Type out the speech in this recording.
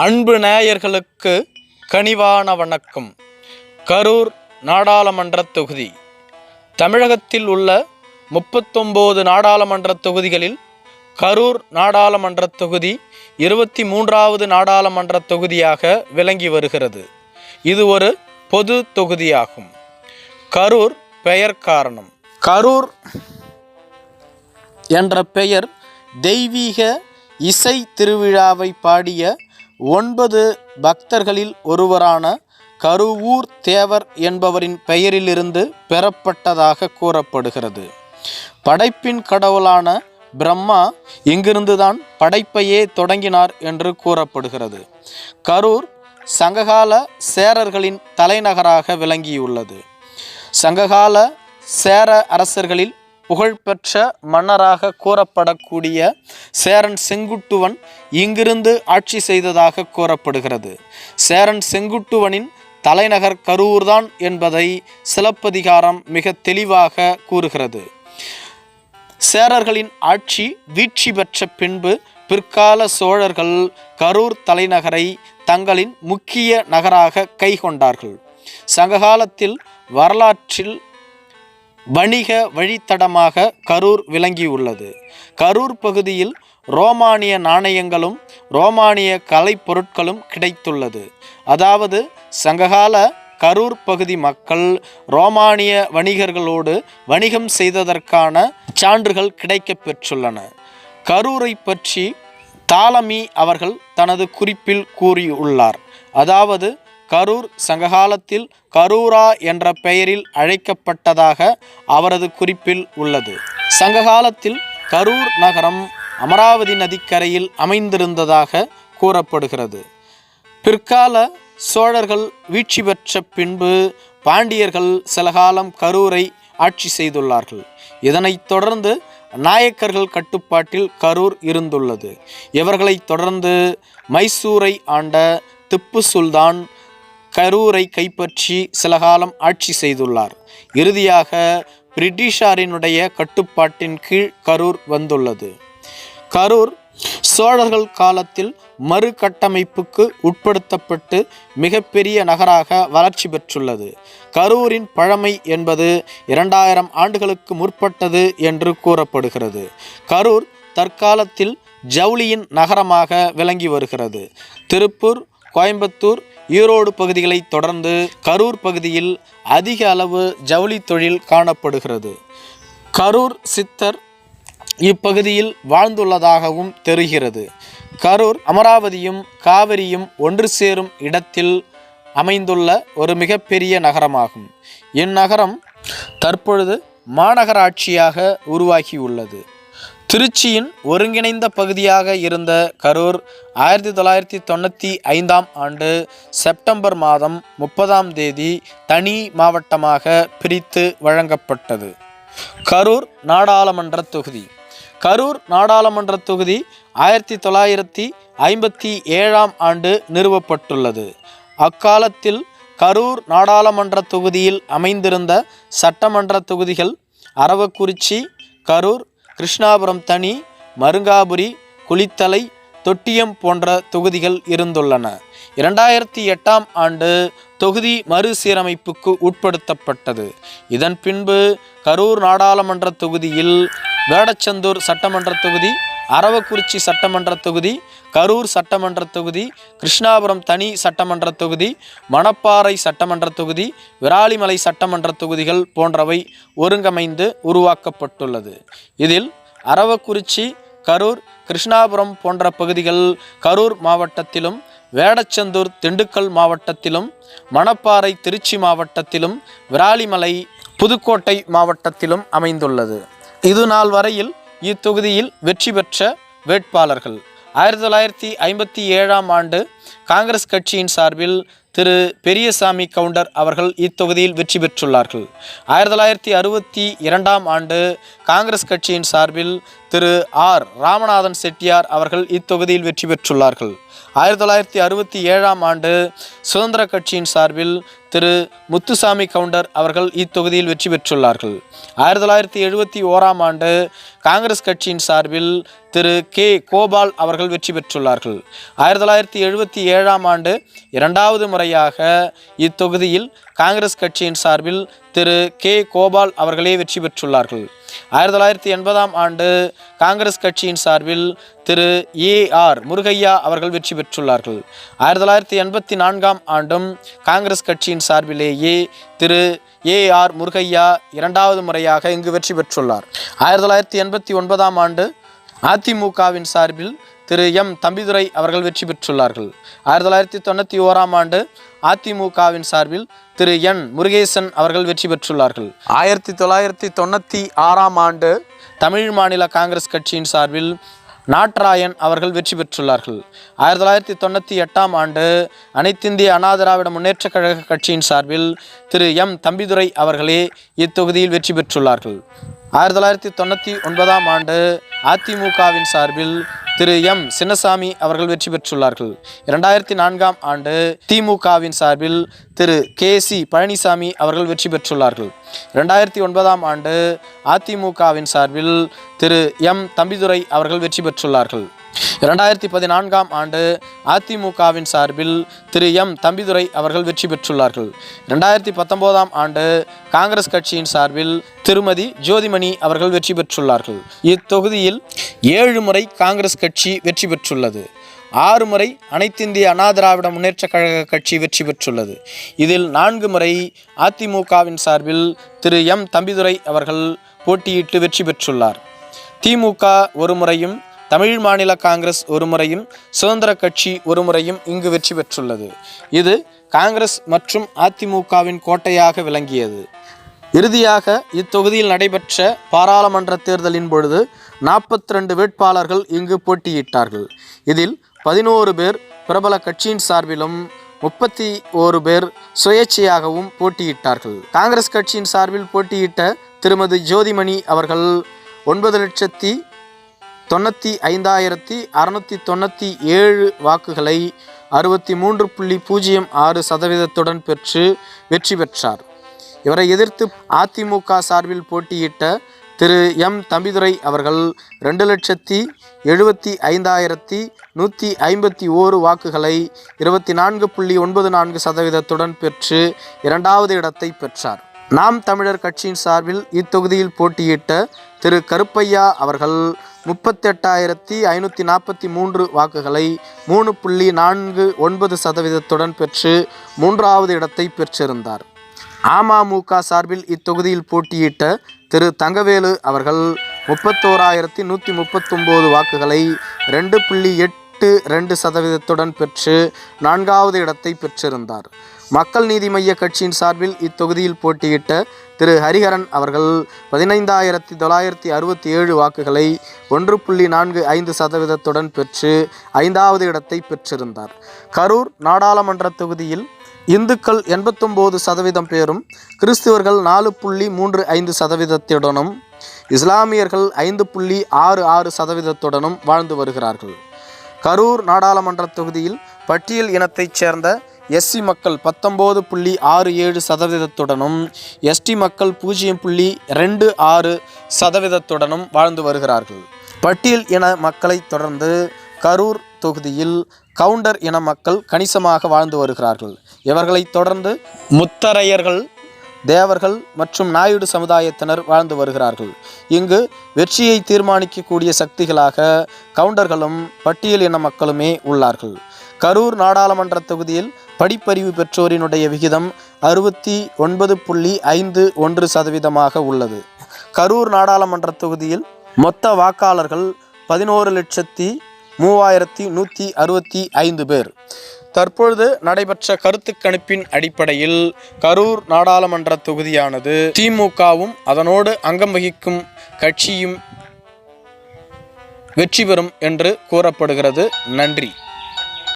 அன்பு நேயர்களுக்கு கனிவான வணக்கம். கரூர் நாடாளுமன்ற தொகுதி. தமிழகத்தில் உள்ள முப்பத்தொம்போது நாடாளுமன்ற தொகுதிகளில் கரூர் நாடாளுமன்ற தொகுதி இருபத்தி மூன்றாவது நாடாளுமன்ற தொகுதியாக விளங்கி வருகிறது. இது ஒரு பொது தொகுதியாகும். கரூர் பெயர் காரணம். கரூர் என்ற பெயர் தெய்வீக இசை திருவிழாவை பாடிய ஒன்பது பக்தர்களில் ஒருவரான கருவூர் தேவர் என்பவரின் பெயரிலிருந்து பெறப்பட்டதாக கூறப்படுகிறது. படைப்பின் கடவுளான பிரம்மா இங்கிருந்துதான் படைப்பையே தொடங்கினார் என்று கூறப்படுகிறது. கரூர் சங்ககால சேரர்களின் தலைநகராக விளங்கியுள்ளது. சங்ககால சேர அரசர்களில் புகழ்பெற்ற மன்னராக கூறப்படக்கூடிய சேரன் செங்குட்டுவன் இங்கிருந்து ஆட்சி செய்ததாக கூறப்படுகிறது. சேரன் செங்குட்டுவனின் தலைநகர் கரூர்தான் என்பதை சிலப்பதிகாரம் மிக தெளிவாக கூறுகிறது. சேரர்களின் ஆட்சி வீழ்ச்சி பெற்ற பின்பு பிற்கால சோழர்கள் கரூர் தலைநகரை தங்களின் முக்கிய நகராக கைகொண்டார்கள் சங்ககாலத்தில் வரலாற்றில் வணிக வழித்தடமாக கரூர் விளங்கியுள்ளது. கரூர் பகுதியில் ரோமானிய நாணயங்களும் ரோமானிய கலைப்பொருட்களும் கிடைத்துள்ளது. அதாவது சங்ககால கரூர் பகுதி மக்கள் ரோமானிய வணிகர்களோடு வணிகம் செய்ததற்கான சான்றுகள் கிடைக்க பெற்றுள்ளன. கரூரை பற்றி தாலமி அவர்கள் தனது குறிப்பில் கூறியுள்ளார். அதாவது கரூர் சங்ககாலத்தில் கரூரா என்ற பெயரில் அழைக்கப்பட்டதாக அவரது குறிப்பில் உள்ளது. சங்ககாலத்தில் கரூர் நகரம் அமராவதி நதிக்கரையில் அமைந்திருந்ததாக கூறப்படுகிறது. பிற்கால சோழர்கள் வீழ்ச்சி பெற்ற பின்பு பாண்டியர்கள் சில காலம் கரூரை ஆட்சி செய்துள்ளார்கள். இதனைத் தொடர்ந்து நாயக்கர்கள் கட்டுப்பாட்டில் கரூர் இருந்துள்ளது. இவர்களைத் தொடர்ந்து மைசூரை ஆண்ட திப்பு சுல்தான் கரூரை கைப்பற்றி சில காலம் ஆட்சி செய்துள்ளார். இறுதியாக பிரிட்டிஷாரினுடைய கட்டுப்பாட்டின் கீழ் கரூர் வந்துள்ளது. கரூர் சோழர்கள் காலத்தில் மறுகட்டமைப்புக்கு உட்படுத்தப்பட்டு மிகப்பெரிய நகராக வளர்ச்சி பெற்றுள்ளது. கரூரின் பழமை என்பது இரண்டாயிரம் ஆண்டுகளுக்கு முற்பட்டது என்று கூறப்படுகிறது. கரூர் தற்காலத்தில் ஜவுளியின் நகரமாக விளங்கி வருகிறது. திருப்பூர் கோயம்புத்தூர் ஈரோடு பகுதிகளை தொடர்ந்து கரூர் பகுதியில் அதிக அளவு ஜவுளி தொழில் காணப்படுகிறது. கரூர் சித்தர் இப்பகுதியில் வாழ்ந்துள்ளதாகவும் தெரிகிறது. கரூர் அமராவதியும் காவிரியும் ஒன்று சேரும் இடத்தில் அமைந்துள்ள ஒரு மிகப்பெரிய நகரமாகும். இந்நகரம் தற்பொழுது மாநகராட்சியாக உருவாகியுள்ளது. திருச்சியின் ஒருங்கிணைந்த பகுதியாக இருந்த கரூர் ஆயிரத்தி தொள்ளாயிரத்தி தொண்ணூற்றி ஐந்தாம் ஆண்டு செப்டம்பர் மாதம் முப்பதாம் தேதி தனி மாவட்டமாக பிரித்து வழங்கப்பட்டது. கரூர் நாடாளுமன்ற தொகுதி. கரூர் நாடாளுமன்ற தொகுதி ஆயிரத்தி தொள்ளாயிரத்தி ஐம்பத்தி ஏழாம் ஆண்டு நிறுவப்பட்டுள்ளது. அக்காலத்தில் கரூர் நாடாளுமன்ற தொகுதியில் அமைந்திருந்த சட்டமன்ற தொகுதிகள் அரவக்குறிச்சி கரூர் கிருஷ்ணாபுரம் தனி மருங்காபுரி குளித்தலை தொட்டியம் போன்ற தொகுதிகள் இருந்துள்ளன. இரண்டாயிரத்தி எட்டாம் ஆண்டு தொகுதி மறுசீரமைப்புக்கு உட்படுத்தப்பட்டது. இதன் பின்பு கரூர் நாடாளுமன்ற தொகுதியில் வேடச்சந்தூர் சட்டமன்ற தொகுதி அரவக்குறிச்சி சட்டமன்ற தொகுதி கரூர் சட்டமன்ற தொகுதி கிருஷ்ணாபுரம் தனி சட்டமன்ற தொகுதி மணப்பாறை சட்டமன்ற தொகுதி விராலிமலை சட்டமன்ற தொகுதிகள் போன்றவை ஒருங்கமைந்து உருவாக்கப்பட்டுள்ளது. இதில் அரவக்குறிச்சி கரூர் கிருஷ்ணாபுரம் போன்ற பகுதிகள் கரூர் மாவட்டத்திலும் வேடச்சந்தூர் திண்டுக்கல் மாவட்டத்திலும் மணப்பாறை திருச்சி மாவட்டத்திலும் விராலிமலை புதுக்கோட்டை மாவட்டத்திலும் அமைந்துள்ளது. இது நாள் வரையில் இத்தொகுதியில் வெற்றி பெற்ற வேட்பாளர்கள். ஆயிரத்தி தொள்ளாயிரத்தி ஐம்பத்தி ஏழாம் ஆண்டு காங்கிரஸ் கட்சியின் சார்பில் திரு பெரியசாமி கவுண்டர் அவர்கள் இத்தொகுதியில் வெற்றி பெற்றுள்ளார்கள். ஆயிரத்தி தொள்ளாயிரத்தி அறுபத்தி இரண்டாம் ஆண்டு காங்கிரஸ் கட்சியின் சார்பில் திரு ஆர். ராமநாதன் செட்டியார் அவர்கள் இத்தொகுதியில் வெற்றி பெற்றுள்ளார்கள். ஆயிரத்தி தொள்ளாயிரத்தி அறுபத்தி ஏழாம் ஆண்டு சுதந்திர கட்சியின் சார்பில் திரு முத்துசாமி கவுண்டர் அவர்கள் இத்தொகுதியில் வெற்றி பெற்றுள்ளார்கள். ஆயிரத்தி தொள்ளாயிரத்தி எழுபத்தி ஓராம் ஆண்டு காங்கிரஸ் கட்சியின் சார்பில் திரு கே. கோபால் அவர்கள் வெற்றி பெற்றுள்ளார்கள். ஆயிரத்தி தொள்ளாயிரத்தி எழுபத்தி ஏழாம் ஆண்டு இரண்டாவது முறையாக இத்தொகுதியில் காங்கிரஸ் கட்சியின் சார்பில் திரு கே. கோபால் அவர்களே வெற்றி பெற்றுள்ளார்கள். ஆயிரத்தி தொள்ளாயிரத்தி எண்பதாம் ஆண்டு காங்கிரஸ் கட்சியின் சார்பில் திரு ஏ ஆர் முருகையா அவர்கள் வெற்றி பெற்றுள்ளார்கள். ஆயிரத்தி தொள்ளாயிரத்தி எண்பத்தி நான்காம் ஆண்டும் காங்கிரஸ் கட்சியின் சார்பிலேயே திரு ஏ ஆர் முருகையா இரண்டாவது முறையாக இங்கு வெற்றி பெற்றுள்ளார். ஆயிரத்தி தொள்ளாயிரத்தி எண்பத்தி ஒன்பதாம் ஆண்டு அதிமுகவின் சார்பில் திரு எம் தம்பிதுரை அவர்கள் வெற்றி பெற்றுள்ளார்கள். ஆயிரத்தி தொள்ளாயிரத்தி தொண்ணூற்றி ஓராம் ஆண்டு அதிமுகவின் சார்பில் திரு என். முருகேசன் அவர்கள் வெற்றி பெற்றுள்ளார்கள். ஆயிரத்தி தொள்ளாயிரத்தி தொண்ணூற்றி ஆறாம் ஆண்டு தமிழ் மாநில காங்கிரஸ் கட்சியின் சார்பில் நாட்ராயன் அவர்கள் வெற்றி பெற்றுள்ளார்கள். ஆயிரத்தி தொள்ளாயிரத்தி தொண்ணூற்றி எட்டாம் ஆண்டு அனைத்திந்திய அண்ணா திராவிட முன்னேற்றக் கழக கட்சியின் சார்பில் திரு எம். தம்பிதுரை அவர்களே இத்தொகுதியில் வெற்றி பெற்றுள்ளார்கள். ஆயிரத்தி தொள்ளாயிரத்தி தொண்ணூற்றி ஒன்பதாம் ஆண்டு அதிமுகவின் சார்பில் திரு எம். சின்னசாமி அவர்கள் வெற்றி பெற்றுள்ளார்கள். இரண்டாயிரத்தி நான்காம் ஆண்டு திமுகவின் சார்பில் திரு கே சி பழனிசாமி அவர்கள் வெற்றி பெற்றுள்ளார்கள். இரண்டாயிரத்தி ஒன்பதாம் ஆண்டு அதிமுகவின் சார்பில் திரு எம். தம்பிதுரை அவர்கள் வெற்றி பெற்றுள்ளார்கள். இரண்டாயிரத்தி பதினான்காம் ஆண்டு அதிமுகவின் சார்பில் திரு எம். தம்பிதுரை அவர்கள் வெற்றி பெற்றுள்ளார்கள். இரண்டாயிரத்தி பத்தொன்பதாம் ஆண்டு காங்கிரஸ் கட்சியின் சார்பில் திருமதி ஜோதிமணி அவர்கள் வெற்றி பெற்றுள்ளார்கள். இத்தொகுதியில் ஏழு முறை காங்கிரஸ் கட்சி வெற்றி பெற்றுள்ளது. ஆறு முறை அனைத்திந்திய அண்ணா திராவிட முன்னேற்றக் கழக கட்சி வெற்றி பெற்றுள்ளது. இதில் நான்கு முறை அதிமுகவின் சார்பில் திரு எம். தம்பிதுரை அவர்கள் போட்டியிட்டு வெற்றி பெற்றுள்ளார். திமுக ஒரு முறையும் தமிழ் மாநில காங்கிரஸ் ஒரு முறையும் சுதந்திர கட்சி ஒரு முறையும் இங்கு வெற்றி பெற்றுள்ளது. இது காங்கிரஸ் மற்றும் அதிமுகவின் கோட்டையாக விளங்கியது. இறுதியாக இத்தொகுதியில் நடைபெற்ற பாராளுமன்ற தேர்தலின் பொழுது நாற்பத்தி ரெண்டு வேட்பாளர்கள் இங்கு போட்டியிட்டார்கள். இதில் பதினோரு பேர் பிரபல கட்சியின் சார்பிலும் முப்பத்தி ஓரு பேர் சுயேட்சையாகவும் போட்டியிட்டார்கள். காங்கிரஸ் கட்சியின் சார்பில் போட்டியிட்ட திருமதி ஜோதிமணி அவர்கள் ஒன்பது லட்சத்தி தொண்ணூற்றி ஐந்தாயிரத்தி அறுநூற்றி தொண்ணூற்றி ஏழு வாக்குகளை அறுபத்தி மூன்று புள்ளி பூஜ்ஜியம் ஆறு சதவீதத்துடன் பெற்று வெற்றி பெற்றார். இவரை எதிர்த்து அதிமுக சார்பில் போட்டியிட்ட திரு. எம். தம்பிதுரை அவர்கள் ரெண்டு லட்சத்தி எழுபத்தி ஐந்தாயிரத்தி நூற்றி ஐம்பத்தி ஓரு வாக்குகளை இருபத்தி நான்கு புள்ளி ஒன்பது நான்கு சதவீதத்துடன் பெற்று இரண்டாவது இடத்தை பெற்றார். நாம் தமிழர் கட்சியின் சார்பில் இத்தொகுதியில் போட்டியிட்ட திரு. கருப்பையா அவர்கள் முப்பத்தெட்டாயிரத்தி ஐநூற்றி நாற்பத்தி மூன்று வாக்குகளை மூணு புள்ளி நான்கு ஒன்பது சதவீதத்துடன் பெற்று மூன்றாவது இடத்தை பெற்றிருந்தார். அமமுக சார்பில் இத்தொகுதியில் போட்டியிட்ட திரு தங்கவேலு அவர்கள் முப்பத்தோராயிரத்தி நூற்றி முப்பத்தொம்போது வாக்குகளை ரெண்டு புள்ளி எட்டு ரெண்டு சதவீதத்துடன் பெற்று நான்காவது இடத்தை பெற்றிருந்தார். மக்கள் நீதி மைய கட்சியின் சார்பில் இத்தொகுதியில் போட்டியிட்ட திரு ஹரிஹரன் அவர்கள் பதினைந்தாயிரத்தி தொள்ளாயிரத்தி அறுபத்தி ஏழு வாக்குகளை ஒன்று புள்ளி நான்கு ஐந்து சதவீதத்துடன் பெற்று ஐந்தாவது இடத்தை பெற்றிருந்தார். கரூர் நாடாளுமன்ற தொகுதியில் இந்துக்கள் எண்பத்தொம்போது சதவீதம் பேரும் கிறிஸ்துவர்கள் நாலு புள்ளி மூன்று ஐந்து சதவீதத்துடனும் இஸ்லாமியர்கள் ஐந்து புள்ளி ஆறு ஆறு சதவீதத்துடனும் வாழ்ந்து வருகிறார்கள். கரூர் நாடாளுமன்ற தொகுதியில் பட்டியல் இனத்தைச் சேர்ந்த எஸ்சி மக்கள் பத்தொம்போது புள்ளி ஆறு ஏழு சதவீதத்துடனும் எஸ்டி மக்கள் பூஜ்ஜியம் புள்ளி ரெண்டு ஆறு சதவீதத்துடனும் வாழ்ந்து வருகிறார்கள். பட்டியல் இன மக்களைத் தொடர்ந்து கரூர் தொகுதியில் கவுண்டர் இன மக்கள் கணிசமாக வாழ்ந்து வருகிறார்கள். இவர்களைத் தொடர்ந்து முத்தரையர்கள் தேவர்கள் மற்றும் நாயுடு சமுதாயத்தினர் வாழ்ந்து வருகிறார்கள். இங்கு வெற்றியை தீர்மானிக்கக்கூடிய சக்திகளாக கவுண்டர்களும் பட்டியல் இன மக்களுமே உள்ளார்கள். கரூர் நாடாளுமன்ற தொகுதியில் படிப்பறிவு பெற்றோரினுடைய விகிதம் அறுபத்தி ஒன்பது புள்ளி ஐந்து ஒன்று சதவீதமாக உள்ளது. கரூர் நாடாளுமன்ற தொகுதியில் மொத்த வாக்காளர்கள் பதினோரு லட்சத்தி மூவாயிரத்தி நூற்றி அறுபத்தி ஐந்து பேர். தற்பொழுது நடைபெற்ற கருத்து கணிப்பின் அடிப்படையில் கரூர் நாடாளுமன்ற தொகுதியானது திமுகவும் அதனோடு அங்கம் வகிக்கும் கட்சியும் வெற்றி பெறும் என்று கூறப்படுகிறது. நன்றி.